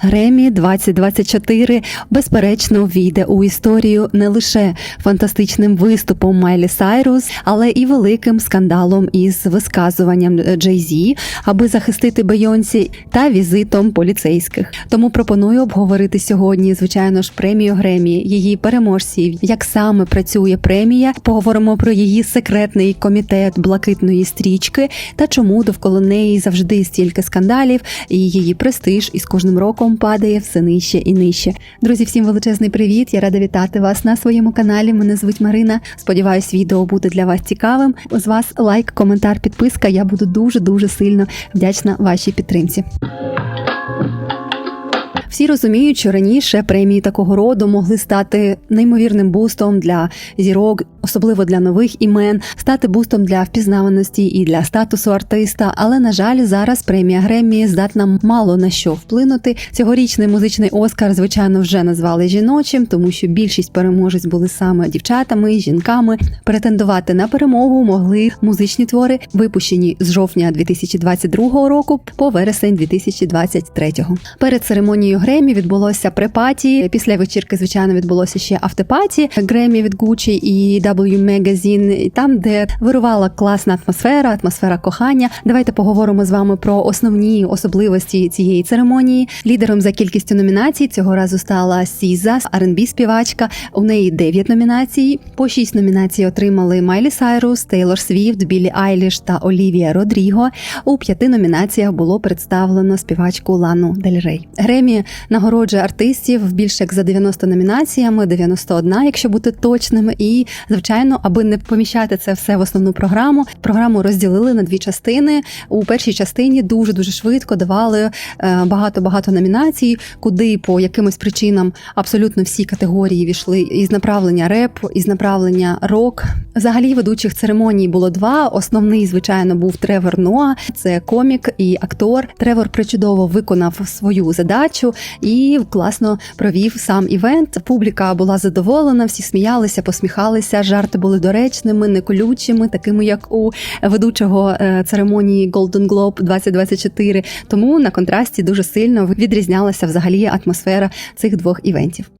Гремі 2024 безперечно війде у історію не лише фантастичним виступом Майлі Сайрус, але і великим скандалом із висказуванням Джей Зі, аби захистити Бейонсі та візитом поліцейських. Тому пропоную обговорити сьогодні, звичайно ж, премію Гремі, її переможців, як саме працює премія. Поговоримо про її секретний комітет блакитної стрічки та чому довкола неї завжди стільки скандалів, і її престиж із кожним роком падає все нижче і нижче. Друзі, всім величезний привіт! Я рада вітати вас на своєму каналі. Мене звуть Марина. Сподіваюсь, відео буде для вас цікавим. З вас лайк, коментар, підписка. Я буду дуже дуже сильно вдячна вашій підтримці. Всі розуміють, що раніше премії такого роду могли стати неймовірним бустом для зірок, особливо для нових імен, стати бустом для впізнаваності і для статусу артиста. Але на жаль, зараз премія Греммі здатна мало на що вплинути. Цьогорічний музичний Оскар, звичайно, вже назвали жіночим, тому що більшість переможець були саме дівчатами, жінками. Претендувати на перемогу могли музичні твори, випущені з жовтня 2022 року по вересень 2023. Перед церемонією Гремі відбулося препаті. Після вечірки, звичайно, відбулося ще автопаті Гремі від Gucci і W Magazine, там, де вирувала класна атмосфера, атмосфера кохання. Давайте поговоримо з вами про основні особливості цієї церемонії. Лідером за кількістю номінацій цього разу стала Сіза, R&B співачка. У неї 9 номінацій. По 6 номінацій отримали Майлі Сайрус, Тейлор Свіфт, Біллі Айліш та Олівія Родріго. У п'яти номінаціях було представлено співачку Лану Дель Рей. Гремі нагороджує артистів більше як за 90 номінаціями, 91, якщо бути точним. І звичайно, аби не поміщати це все в основну програму, програму розділили на дві частини. У першій частині дуже дуже швидко давали багато багато номінацій, куди по якимось причинам абсолютно всі категорії війшли із направлення реп, із направлення рок. Взагалі ведучих церемоній було два. Основний, звичайно, був Тревор Ноа, це комік і актор. Тревор причудово виконав свою задачу і класно провів сам івент. Публіка була задоволена, всі сміялися, посміхалися. Жарти були доречними, не колючими, такими як у ведучого е, церемонії Golden Globe 2024. Тому на контрасті дуже сильно відрізнялася взагалі атмосфера цих двох івентів.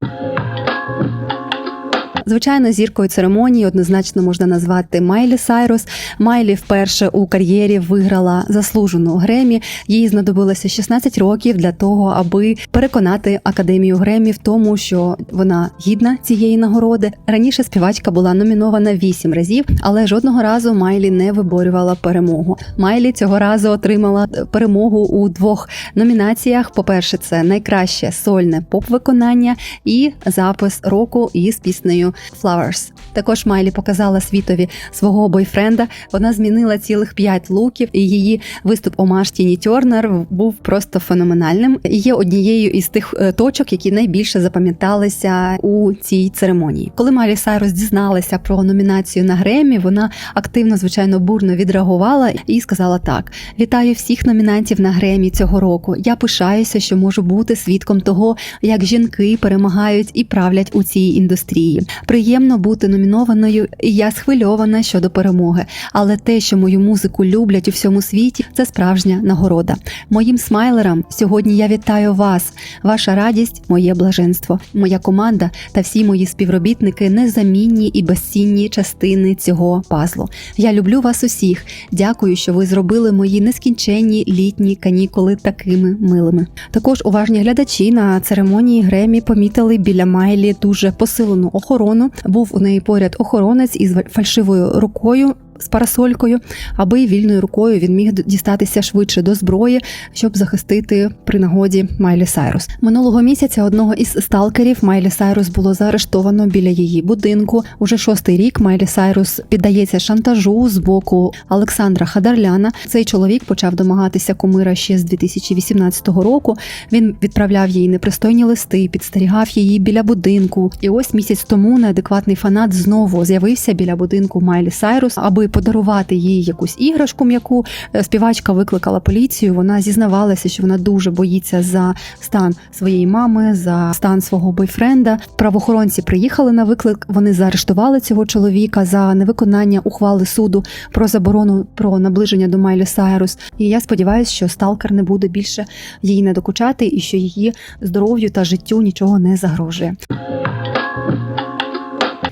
Звичайно, зіркою церемонії однозначно можна назвати Майлі Сайрус. Майлі вперше у кар'єрі виграла заслужену Гремі. Їй знадобилося 16 років для того, аби переконати академію Гремі в тому, що вона гідна цієї нагороди. Раніше співачка була номінована 8 разів, але жодного разу Майлі не виборювала перемогу. Майлі цього разу отримала перемогу у двох номінаціях. По перше, це найкраще сольне поп-виконання і запис року із піснею Flowers. Також Майлі показала світові свого бойфренда. Вона змінила цілих п'ять луків, і її виступ омаш Тіні Тьорнер був просто феноменальним. І Є однією із тих е, точок, які найбільше запам'яталися у цій церемонії. Коли Майлі Сайрус дізналася про номінацію на Гремі, вона активно, звичайно, бурно відреагувала і сказала так: вітаю всіх номінантів на Гремі цього року. Я пишаюся, що можу бути свідком того, як жінки перемагають і правлять у цій індустрії. Приємно бути номінованою, і я схвильована щодо перемоги. Але те, що мою музику люблять у всьому світі, це справжня нагорода. Моїм смайлерам сьогодні я вітаю вас. Ваша радість, моє блаженство, моя команда та всі мої співробітники незамінні і безцінні частини цього пазлу. Я люблю вас усіх. Дякую, що ви зробили мої нескінченні літні канікули такими милими. Також уважні глядачі на церемонії Гремі помітили біля Майлі дуже посилену охорону. Був у неї поряд охоронець із фальшивою рукою. З парасолькою, аби вільною рукою він міг дістатися швидше до зброї, щоб захистити при нагоді Майлі Сайрус. Минулого місяця одного із сталкерів Майлі Сайрус було заарештовано біля її будинку. Уже шостий рік Майлі Сайрус піддається шантажу з боку Олександра Хадарляна. Цей чоловік почав домагатися кумира ще з 2018 року. Він відправляв їй непристойні листи, підстерігав її біля будинку. І ось місяць тому неадекватний фанат знову з'явився біля будинку Майлі Сайрус, аби подарувати їй якусь іграшку м'яку. Е, Співачка викликала поліцію. Вона зізнавалася, що вона дуже боїться за стан своєї мами, за стан свого бойфренда. Правоохоронці приїхали на виклик. Вони заарештували цього чоловіка за невиконання ухвали суду про заборону про наближення до Майлі Сайрус. І я сподіваюся, що сталкер не буде більше їй не докучати, і що її здоров'ю та життю нічого не загрожує.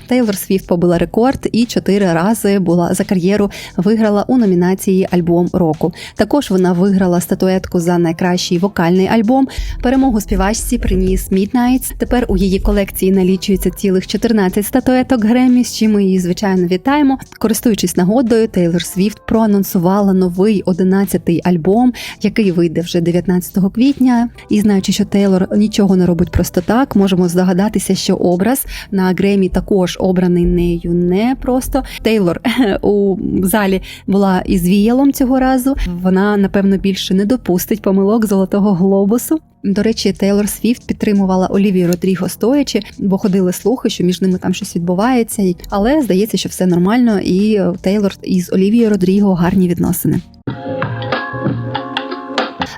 Тейлор Свіфт побила рекорд і чотири рази була за кар'єру виграла у номінації Альбом року. Також вона виграла статуетку за найкращий вокальний альбом. Перемогу співачці приніс Midnights. Тепер у її колекції налічується цілих 14 статуеток Гремі, з чим ми її звичайно вітаємо. Користуючись нагодою, Тейлор Свіфт проанонсувала новий 11-й альбом, який вийде вже 19 квітня. І знаючи, що Тейлор нічого не робить просто так, можемо здогадатися, що образ на Гремі також обраний нею не просто. Тейлор у залі була із віялом цього разу. Вона напевно більше не допустить помилок золотого глобусу. До речі, Тейлор Свіфт підтримувала Олівію Родріго стоячи, бо ходили слухи, що між ними там щось відбувається. Але здається, що все нормально, і Тейлор із Олівією Родріго гарні відносини.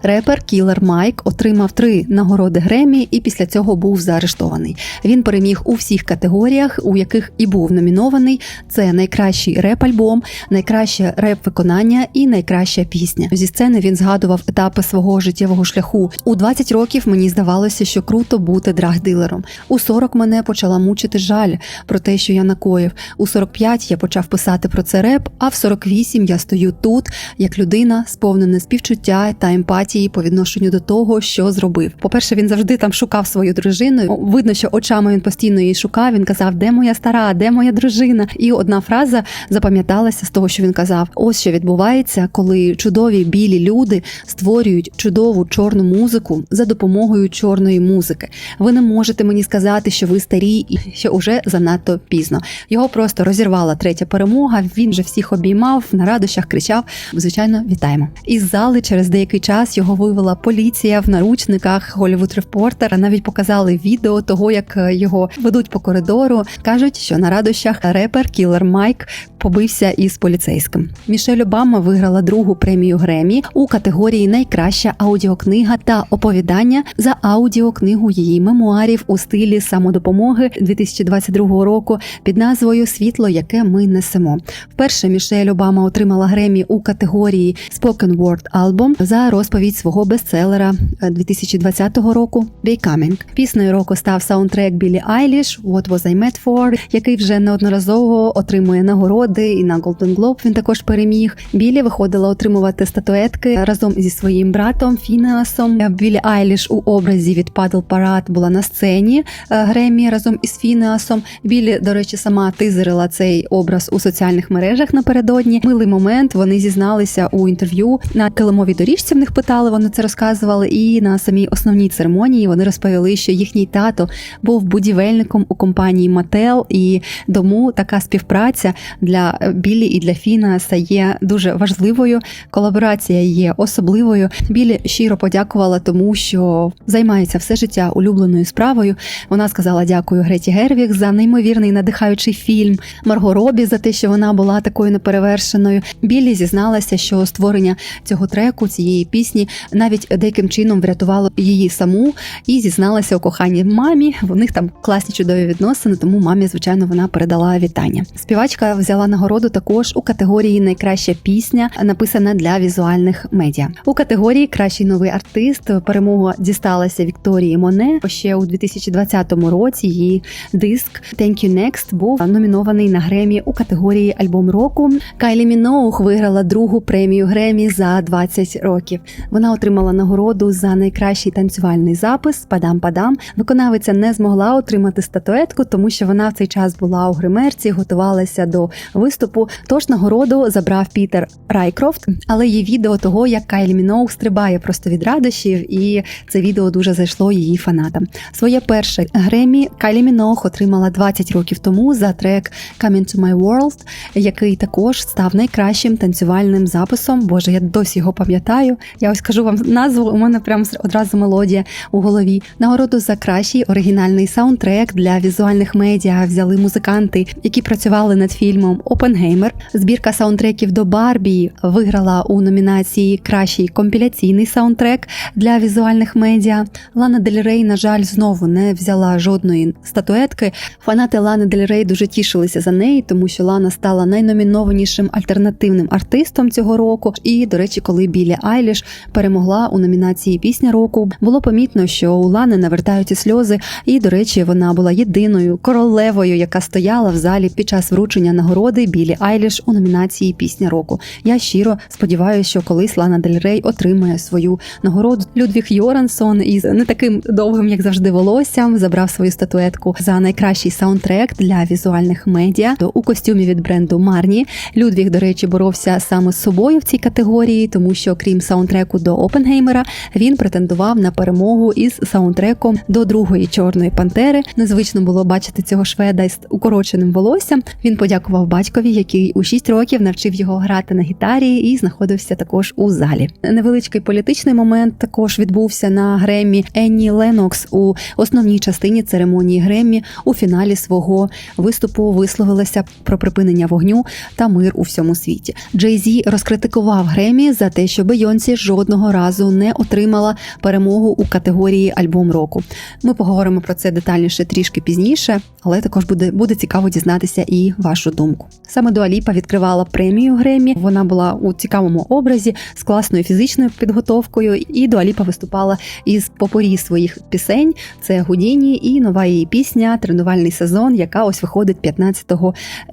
Репер Кілер Майк отримав три нагороди Гремі і після цього був заарештований. Він переміг у всіх категоріях, у яких і був номінований. Це найкращий реп-альбом, найкраще реп-виконання і найкраща пісня. Зі сцени він згадував етапи свого життєвого шляху. У 20 років мені здавалося, що круто бути драгдилером. У 40 мене почала мучити жаль про те, що я накоїв. У 45 я почав писати про це реп. А в 48 я стою тут як людина, сповнена співчуття та емпатії по відношенню до того, що зробив. По-перше, він завжди там шукав свою дружину. Видно, що очами він постійно її шукав. Він казав, де моя стара, де моя дружина. І одна фраза запам'яталася з того, що він казав: ось що відбувається, коли чудові білі люди створюють чудову чорну музику за допомогою чорної музики. Ви не можете мені сказати, що ви старі і що уже занадто пізно. Його просто розірвала третя перемога. Він же всіх обіймав на радощах, кричав. Звичайно, вітаємо. Із зали через деякий час його вивела поліція в наручниках. Голівуд Репортер навіть показали відео того, як його ведуть по коридору. кажуть, що на радощах репер Кілер Майк побився із поліцейським. Мішель Обама виграла другу премію Гремі у категорії Найкраща аудіокнига та оповідання за аудіокнигу її мемуарів у стилі самодопомоги 2022 року під назвою Світло, яке ми несемо. Вперше Мішель Обама отримала Гремі у категорії Spoken Word Album за розповідь свого бестселера 2020 року Becoming. Піснею року став саундтрек Білі Айліш What Was I Made For, який вже неодноразово отримує нагороди, і на Golden Globe він також переміг. Білі виходила отримувати статуетки разом зі своїм братом Фінеасом. Білі Айліш у образі від Paddle Parade була на сцені Гремі разом із Фінеасом. Білі, до речі, сама тизерила цей образ у соціальних мережах напередодні. Милий момент. Вони зізналися у інтерв'ю на килимовій доріжці. В них питали, вони це розказували. І на самій основній церемонії вони розповіли, що їхній тато був будівельником у компанії Mattel, і тому така співпраця для Білі і для Фінеаса є дуже важливою. Колаборація є особливою. Білі щиро подякувала тому, що займається все життя улюбленою справою. Вона сказала дякую Греті Гервіг за неймовірний надихаючий фільм, Марго Робі за те, що вона була такою неперевершеною. Білі зізналася, що створення цього треку, цієї пісні, навіть деяким чином врятувало її саму і зізналася у коханні мамі. В них там класні чудові відносини, тому мамі, звичайно, вона передала вітання. Співачка взяла нагороду також у категорії Найкраща пісня, написана для візуальних медіа. У категорії Кращий новий артист перемога дісталася Вікторії Моне. Ще у 2020 році її диск Thank You Next був номінований на Гремі у категорії Альбом року. Кайлі Міноух виграла другу премію Гремі за 20 років. Вона отримала нагороду за найкращий танцювальний запис Падам-падам. Виконавиця не змогла отримати статуетку, тому що вона в цей час була у гримерці, готувалася до виступу. Тож нагороду забрав Пітер Райкрофт, але є відео того, як Кайлі Міноух стрибає просто від радощів, і це відео дуже зайшло її фанатам. Своє перше Гремі Кайлі Міноух отримала 20 років тому за трек «Come into my world», який також став найкращим танцювальним записом. Боже, я досі його пам'ятаю. Я ось скажу вам назву. У мене прям одразу мелодія у голові. Нагороду за кращий оригінальний саундтрек для візуальних медіа взяли музиканти, які працювали над фільмом Опенгеймер. Збірка саундтреків до Барбі виграла у номінації Кращий компіляційний саундтрек для візуальних медіа. Лана Дель Рей, на жаль, знову не взяла жодної статуетки. Фанати Лани Дель Рей дуже тішилися за неї, тому що Лана стала найномінованішим альтернативним артистом цього року. І, до речі, коли Білі Айліш перемогла у номінації Пісня року, було помітно, що у Лани навертаються сльози. І, до речі, вона була єдиною королевою, яка стояла в залі під час вручення нагороди Білі Айліш у номінації Пісня року. Я щиро сподіваюся, що колись Лана Дель Рей отримає свою нагороду. Людвіг Йорансон із не таким довгим, як завжди, волоссям забрав свою статуетку за найкращий саундтрек для візуальних медіа у костюмі від бренду Марні. Людвіг, до речі, боровся саме з собою в цій категорії, тому що крім саундтреку до Опенгеймера, він претендував на перемогу із саундтреком до другої чорної пантери. Незвично було бачити цього шведа із укороченим волоссям. Він подякував батькові, який у 6 років навчив його грати на гітарі і знаходився також у залі. Невеличкий політичний момент також відбувся на Греммі Енні Ленокс у основній частині церемонії Греммі у фіналі свого виступу висловилася про припинення вогню та мир у всьому світі. Джей Зі розкритикував Греммі за те, що Бейонсі жодного разу не отримала перемогу у категорії альбом року. Ми поговоримо про це детальніше трішки пізніше, але також буде буде цікаво дізнатися і вашу думку. Саме Дуаліпа відкривала премію Греммі. Вона була у цікавому образі з класною фізичною підготовкою, і Дуаліпа виступала із попорі своїх пісень. Це Гудіні і нова її пісня Тренувальний сезон, яка ось виходить 15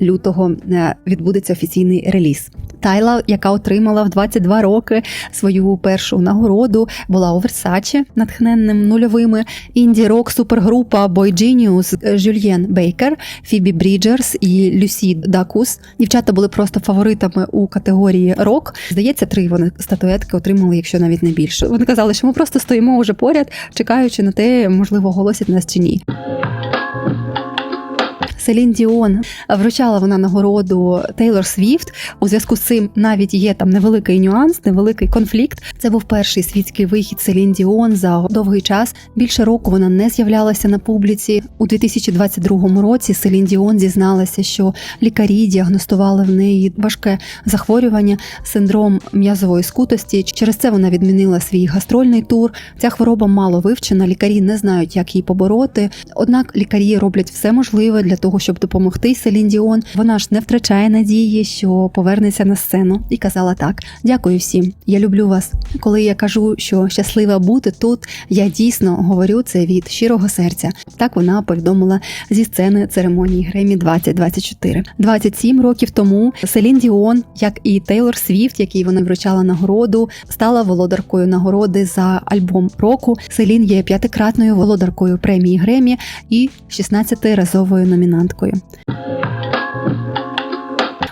лютого. е, Відбудеться офіційний реліз. Тайла, яка отримала в 22 роки свою першу нагороду, була у Версачі натхненним нульовими. Інді рок супергрупа Boy Genius Жюльєн Бейкер, Фібі Бріджерс і Люсі Дакус. Дівчата були просто фаворитами у категорії рок. Здається, три вони статуетки отримали, якщо навіть не більше. Вони казали, що ми просто стоїмо уже поряд, чекаючи на те, можливо, оголосять нас чи ні. Селін Діон вручала вона нагороду Тейлор Свіфт. У зв'язку з цим навіть є там невеликий нюанс, невеликий конфлікт. Це був перший світський вихід Селін Діон за довгий час. Більше року вона не з'являлася на публіці. У 2022 році Селін Діон зізналася, що лікарі діагностували в неї важке захворювання, синдром м'язової скутості. Через це вона відмінила свій гастрольний тур. Ця хвороба мало вивчена. Лікарі не знають, як її побороти. Однак лікарі роблять все можливе для того, щоб допомогти Селін Діон. Вона ж не втрачає надії, що повернеться на сцену, і казала так: дякую всім, я люблю вас. Коли я кажу, що щаслива бути тут, я дійсно говорю це від щирого серця. Так вона повідомила зі сцени церемонії Гремі 2024. 27 років тому Селін Діон, як і Тейлор Свіфт, який вона вручала нагороду, стала володаркою нагороди за альбом року. Селін є п'ятикратною володаркою премії Гремі і 16-разовою номінанткою студенткою.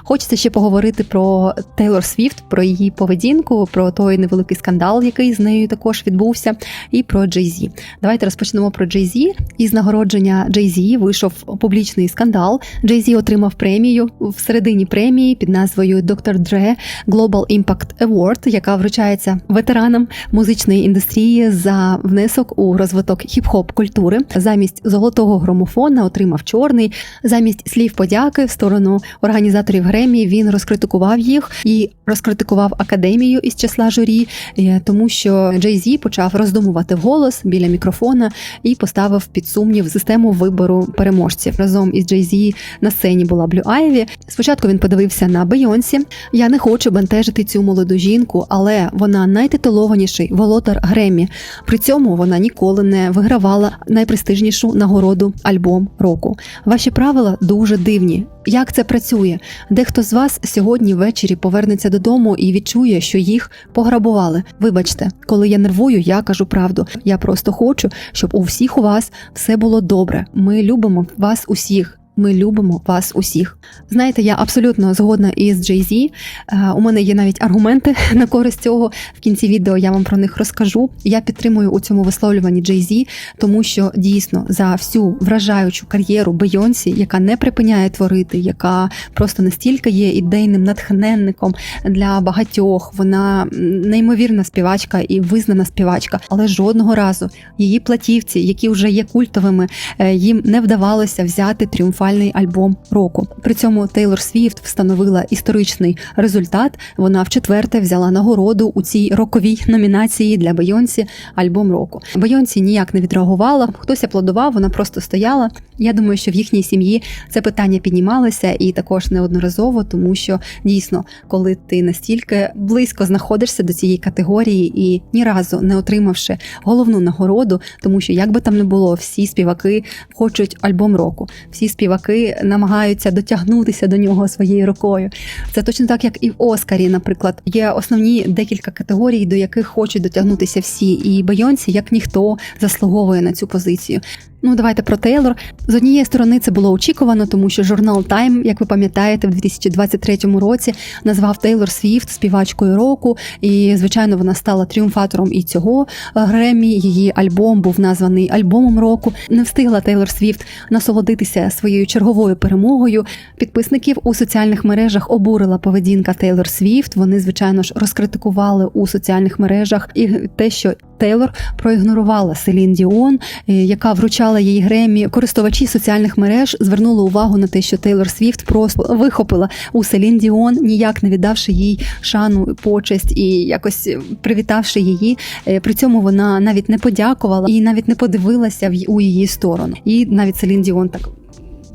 Хочеться ще поговорити про Тейлор Свіфт, про її поведінку, про той невеликий скандал, який з нею також відбувся, і про Джей Зі. Давайте розпочнемо про Джей Зі. Із нагородження Джей Зі вийшов публічний скандал. Джей Зі отримав премію в середині премії під назвою Dr. Dre Global Impact Award, яка вручається ветеранам музичної індустрії за внесок у розвиток хіп-хоп культури. Замість золотого громофона отримав чорний. Замість слів подяки в сторону організаторів Гремі він розкритикував їх і розкритикував академію із числа журі, е, тому що Джей Зі почав роздумувати вголос біля мікрофона і поставив під сумнів систему вибору переможців. Разом із Джей Зі на сцені була Блю Айві. Спочатку він подивився на Бейонсі. Я не хочу бентежити цю молоду жінку, але вона найтитулованіший володар Гремі. При цьому вона ніколи не вигравала найпрестижнішу нагороду альбом року. Ваші правила дуже дивні. Як це працює? Дехто з вас сьогодні ввечері повернеться додому і відчує, що їх пограбували. Вибачте, коли я нервую, я кажу правду. Я просто хочу, щоб у всіх у вас все було добре. Ми любимо вас усіх. Ми любимо вас усіх. Знаєте, я абсолютно згодна із Jay-Z. Е, У мене є навіть аргументи на користь цього. В кінці відео я вам про них розкажу. Я підтримую у цьому висловлюванні Jay-Z, тому що дійсно за всю вражаючу кар'єру Бейонсі, яка не припиняє творити, яка просто настільки є ідейним натхненником для багатьох. Вона неймовірна співачка і визнана співачка, але жодного разу її платівці, які вже є культовими, е, їм не вдавалося взяти тріумфальний альбом року. При цьому Тейлор Свіфт встановила історичний результат. Вона вчетверте взяла нагороду у цій роковій номінації для Бейонсі альбом року. Бейонсі ніяк не відреагувала. Хтось аплодував, вона просто стояла. Я думаю, що в їхній сім'ї це питання піднімалося і також неодноразово, тому що дійсно, коли ти настільки близько знаходишся до цієї категорії і ні разу не отримавши головну нагороду, тому що як би там не було, всі співаки хочуть альбом року, всі співаки намагаються дотягнутися до нього своєю рукою. Це точно так, як і в Оскарі, наприклад, є основні декілька категорій, до яких хочуть дотягнутися всі, і Бейонсі, як ніхто, заслуговує на цю позицію. Ну, давайте про Тейлор. З однієї сторони, це було очікувано, тому що журнал Time, як ви пам'ятаєте, в 2023 році назвав Тейлор Свіфт співачкою року, і звичайно вона стала тріумфатором і цього е, Гремі. Її альбом був названий альбомом року. Не встигла Тейлор Свіфт насолодитися своєю черговою перемогою. Підписників у соціальних мережах обурила поведінка Тейлор Свіфт. Вони, звичайно ж, розкритикували у соціальних мережах і те, що Тейлор проігнорувала Селін Діон, е, яка вручала їй Гремі. Користувачі соціальних мереж звернули увагу на те, що Тейлор Свіфт просто вихопила у Селін Діон, ніяк не віддавши їй шану, почесть і якось привітавши її. Е, При цьому вона навіть не подякувала і навіть не подивилася в у її сторону. І навіть Селін Діон так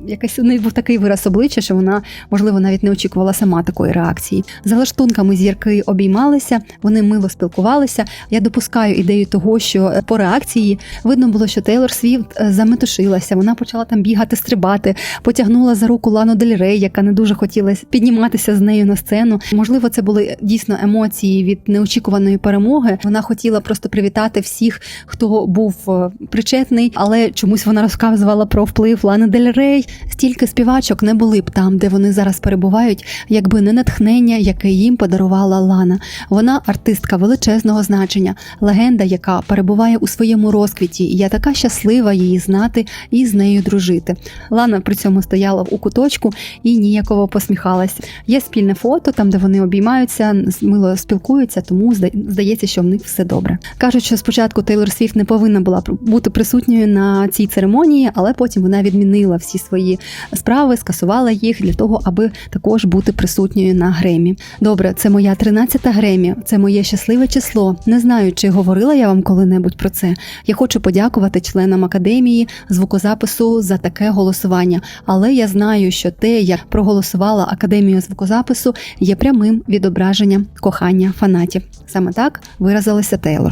якийсь у неї був такий вираз обличчя, що вона, можливо, навіть не очікувала сама такої реакції. За лаштунками зірки обіймалися, вони мило спілкувалися. Я допускаю ідею того, що е, по реакції видно було, що Тейлор Свіфт е, заметушилася. Вона почала там бігати, стрибати, потягнула за руку Лану Дель Рей, яка не дуже хотіла підніматися з нею на сцену. Можливо, це були дійсно емоції від неочікуваної перемоги. Вона хотіла просто привітати всіх, хто був е, причетний, але чомусь вона розказувала про вплив Лани Дель Рей. Стільки співачок не були б там, де вони зараз перебувають, якби не натхнення, яке їм подарувала Лана. Вона артистка величезного значення, легенда, яка перебуває у своєму розквіті. Я така щаслива її знати і з нею дружити. Лана при цьому стояла у куточку і ніяково посміхалась. Є спільне фото, там де вони обіймаються, мило спілкуються, тому здається, що в них все добре. Кажуть, що спочатку Тейлор Свіфт не повинна була бути присутньою на цій церемонії, але потім вона відмінила всі свої справи, скасувала їх для того, аби також бути присутньою на Гремі. Добре, це моя 13-та Гремі, це моє щасливе число. Не знаю, чи говорила я вам коли-небудь про це. Я хочу подякувати членам академії звукозапису за таке голосування. Але я знаю, що те, як проголосувала академія звукозапису, є прямим відображенням кохання фанатів. Саме так виразилася Тейлор.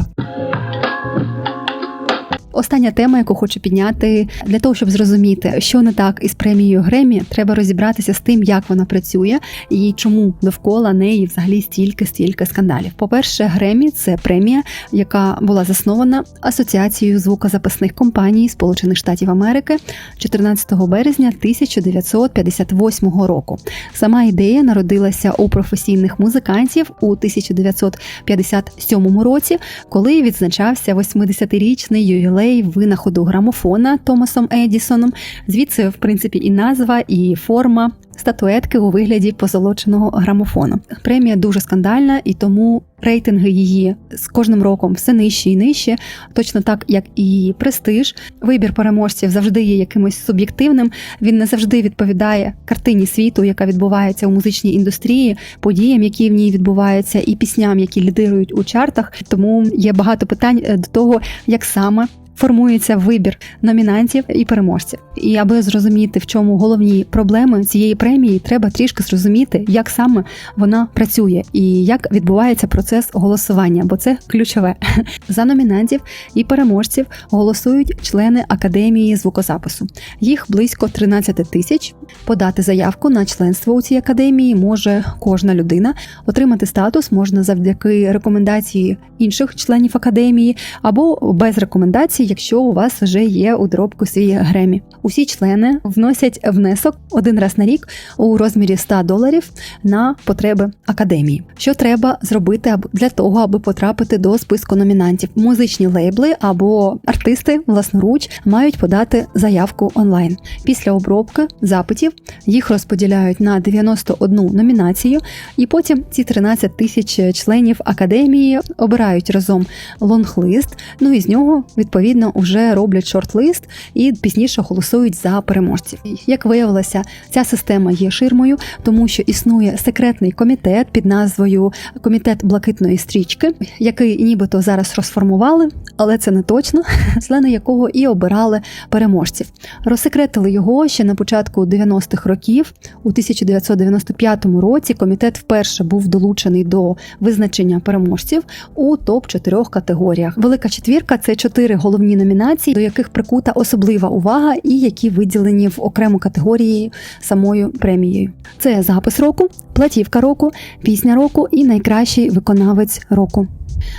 Остання тема, яку хочу підняти, для того, щоб зрозуміти, що не так із премією Гремі, треба розібратися з тим, як вона працює і чому довкола неї взагалі стільки стільки скандалів. По-перше, Гремі це премія, яка була заснована асоціацією звукозаписних компаній Сполучених Штатів Америки 14 березня 1958 року. Сама ідея народилася у професійних музикантів у 1957 році, коли відзначався 80-річний ювілей винаходу грамофона Томасом Едісоном. Звідси, в принципі, і назва, і форма статуетки у вигляді позолоченого грамофону. Премія дуже скандальна, і тому рейтинги її з кожним роком все нижче і нижче, точно так як і її престиж. Вибір переможців завжди є якимось суб'єктивним. Він не завжди відповідає картині світу, яка відбувається у музичній індустрії, подіям, які в ній відбуваються, і пісням, які лідирують у чартах. Тому є багато питань е, до того, як саме. Формується вибір номінантів і переможців, і аби зрозуміти, в чому головні проблеми цієї премії, премії, треба трішки зрозуміти, як саме вона працює і як відбувається процес голосування, бо це ключове. За номінантів і переможців голосують члени академії звукозапису. Їх близько 13 тисяч. Подати заявку на членство у цій академії може кожна людина. Отримати статус можна завдяки рекомендації інших членів академії або без рекомендацій, якщо у вас вже є у доробку свій гремі. Усі члени вносять внесок один раз на рік у розмірі 100 доларів на потреби академії. Що треба зробити для того, аби потрапити до списку номінантів? Музичні лейбли або артисти власноруч мають подати заявку онлайн. Після обробки запитів їх розподіляють на 91 номінацію, і потім ці 13 тисяч членів академії обирають разом лонглист. Ну і з нього відповідно вже роблять шорт-лист і пізніше голосують за переможців. Як виявилося, ця система є ширмою, тому що існує секретний комітет під назвою Комітет блакитної стрічки, який нібито зараз розформували, але це не точно, члени якого і обирали переможців. Розсекретили його ще на початку 90-х років. У 1995 році комітет вперше був долучений до визначення переможців у топ 4 категоріях. Велика четвірка це чотири головні номінації, до яких прикута особлива увага, і які виділені в окрему категорії самою премією. Це запис року, платівка року, пісня року і найкращий виконавець року.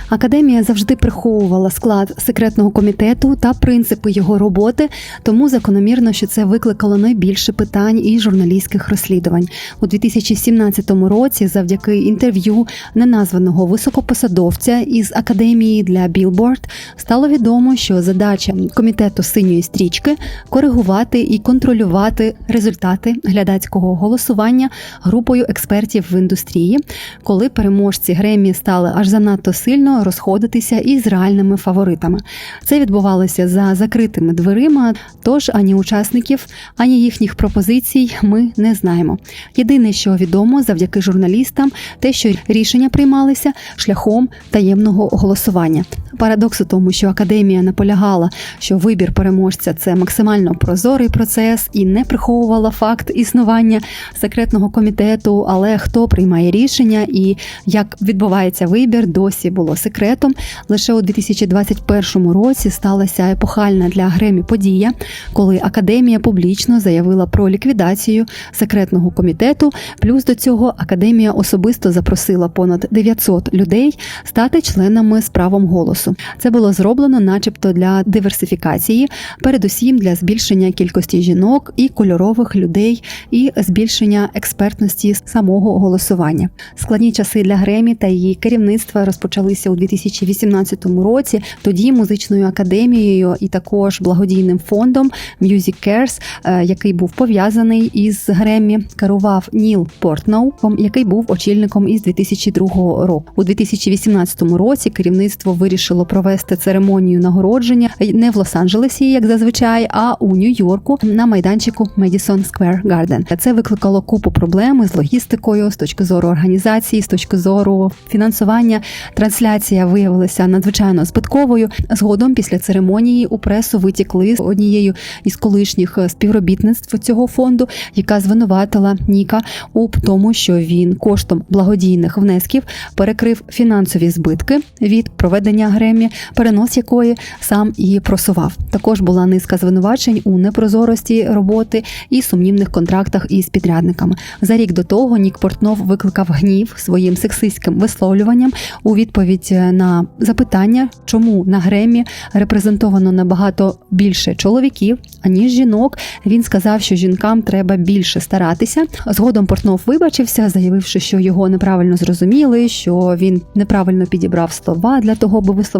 Академія завжди приховувала склад секретного комітету та принципи його роботи, тому закономірно, що це викликало найбільше питань і журналістських розслідувань у 2017 році. Завдяки інтерв'ю неназваного високопосадовця із академії для Billboard стало відомо, що задача комітету синьої стрічки коригувати і контролювати результати глядацького голосування групою експертів в індустрії, коли переможці Гремі стали аж занадто сильно розходитися із реальними фаворитами. Це відбувалося за закритими дверима, тож ані учасників, ані їхніх пропозицій ми не знаємо. Єдине, що відомо завдяки журналістам, те, що рішення приймалися шляхом таємного голосування. Парадокс у тому, що академія наполягала, що вибір переможця це максимально прозорий процес і не приховувала факт існування секретного комітету. Але хто приймає рішення і як відбувається вибір, досі було секретом. Лише у 2021 році сталася епохальна для Гремі подія, коли академія публічно заявила про ліквідацію секретного комітету. Плюс до цього академія особисто запросила понад 900 людей стати членами з правом голосу. Це було зроблено, начебто, для диверсифікації, передусім для збільшення кількості жінок і кольорових людей, і збільшення експертності самого голосування. Складні часи для Гремі та її керівництва розпочалися у 2018 році. Тоді музичною академією і також благодійним фондом Music Cares, е, який був пов'язаний із Гремі, керував Ніл Портноу, який був очільником із 2002 року. У 2018 році керівництво вирішило провести церемонію нагородження не в Лос-Анджелесі, як зазвичай, а у Нью-Йорку на майданчику Madison Square Garden. Це викликало купу проблем з логістикою, з точки зору організації, з точки зору фінансування. Трансляція виявилася надзвичайно збитковою. Згодом після церемонії у пресу витікли з однією із колишніх співробітництв цього фонду, яка звинуватила Ніка у тому, що він коштом благодійних внесків перекрив фінансові збитки від проведення Гремі, перенос якої сам і просував. Також була низка звинувачень у непрозорості роботи і сумнівних контрактах із підрядниками. За рік до того Нік Портнов викликав гнів своїм сексистським висловлюванням у відповідь на запитання, чому на Гремі репрезентовано набагато більше чоловіків аніж жінок. Він сказав, що жінкам треба більше старатися. Згодом Портнов вибачився, заявивши, що його неправильно зрозуміли, що він неправильно підібрав слова для того, аби висловити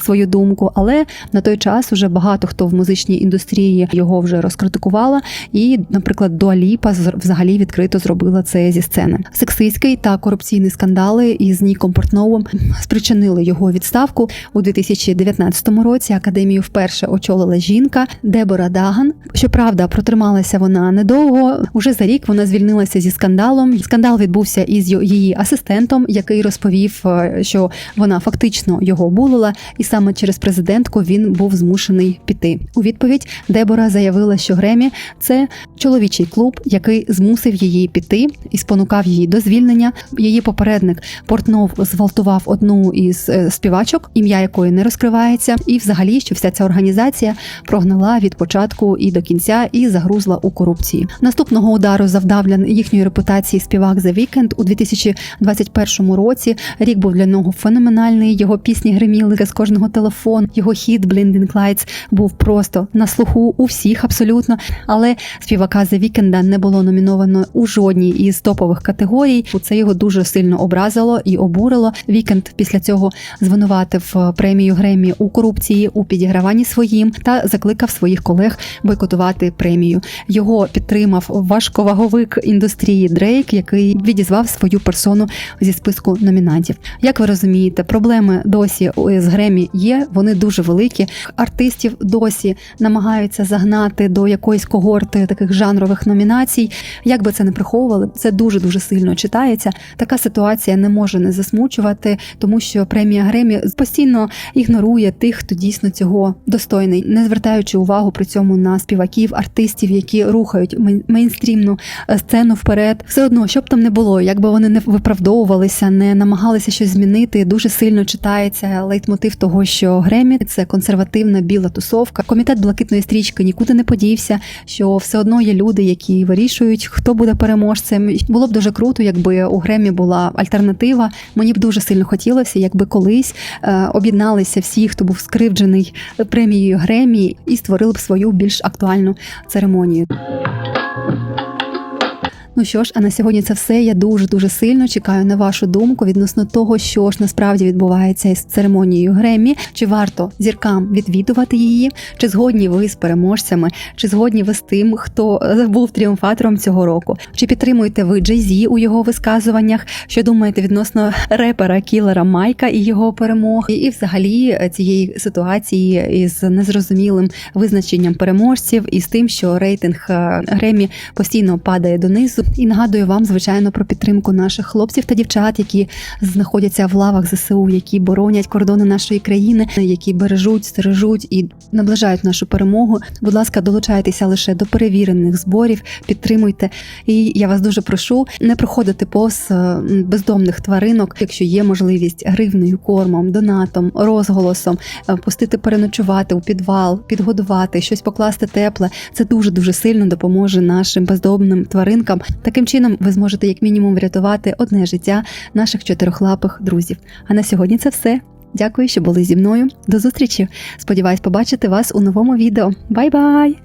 свою думку. Але на той час уже багато хто в музичній індустрії його вже розкритикувала. І, наприклад, Дуаліпа взагалі відкрито зробила це зі сцени. Сексистський та корупційні скандали із Ніком Портновим спричинили його відставку у 2019 році. Академію вперше очолила жінка Дебора Даган. Щоправда, протрималася вона недовго. Уже за рік вона звільнилася зі скандалом. Скандал відбувся із її асистентом, який розповів, е, що вона фактично його булила, і саме через президентку він був змушений піти. У відповідь Дебора заявила, що Гремі це чоловічий клуб, який змусив її піти і спонукав її до звільнення. Її попередник Портнов зґвалтував одну із е, співачок, ім'я якої не розкривається, і взагалі, що вся ця організація прогнила від початку і до кінця і загрузла у корупції. Наступного удару завдав для їхньої репутації співак The Weeknd у 2021 році. Рік був для нього феноменальний. Його пісні гриміли з кожного телефону. Його хіт Blinding Lights був просто на слуху у всіх абсолютно. Але співака The Weeknd не було номіновано у жодній із топових категорій. Це його дуже сильно образило і обурило. Вікенд після цього звинуватив е, премію Гремі у корупції у підіграванні своїм та закликав своїх колег бойкотувати премію. Його підтримав важковаговик індустрії Дрейк, який відізвав свою персону зі списку номінантів. Як ви розумієте, проблеми досі з Гремі є. Вони дуже великі. Артистів досі намагаються загнати до якоїсь когорти таких жанрових номінацій. Як би це не приховували, це дуже дуже сильно читається. Така ситуація не може не засмучувати, тому що премія Гремі постійно ігнорує тих, хто дійсно цього достойний, не звертаючи увагу при цьому на співаків, артистів, які рухають мейн- мейнстрімну е, сцену вперед. Все одно, щоб там не було, якби вони не виправдовувалися, не намагалися щось змінити. Дуже сильно читається лейтмотив того, що Гремі це консервативна біла тусовка. Комітет блакитної стрічки нікуди не подівся. Що все одно є люди, які вирішують, хто буде переможцем. Було б дуже круто, якби у Гремі була альтернатива. Мені б дуже сильно хотілося, якби колись е, об'єдналися всі, хто був скривджений премією Гремі, і створили б свою більш актуальну церемонію. Ну що ж, а на сьогодні це все. Я дуже дуже сильно чекаю на вашу думку відносно того, що ж насправді відбувається із церемонією Греммі. Чи варто зіркам відвідувати її? Чи згодні ви з переможцями? Чи згодні ви з тим, хто е, був тріумфатором цього року? Чи підтримуєте ви Джей Зі у його висказуваннях? Що думаєте відносно репера кілера Майка і його перемог? І, і взагалі е, цієї ситуації із незрозумілим визначенням переможців і з тим, що рейтинг е, Гремі постійно падає донизу. І нагадую вам, звичайно, про підтримку наших хлопців та дівчат, які знаходяться в лавах ЗСУ, які боронять кордони нашої країни, які бережуть, стережуть і наближають нашу перемогу. Будь ласка, долучайтеся лише до перевірених зборів, підтримуйте. І я вас дуже прошу не проходити повз е, бездомних тваринок, якщо є можливість гривнею, кормом, донатом, розголосом, е, пустити переночувати у підвал, підгодувати, щось покласти тепле. Це дуже дуже сильно допоможе нашим бездомним тваринкам. Таким чином, ви зможете як мінімум врятувати одне життя наших чотирихлапих друзів. А на сьогодні це все. Дякую, що були зі мною. До зустрічі! Сподіваюсь, побачити вас у новому відео. Бай-бай!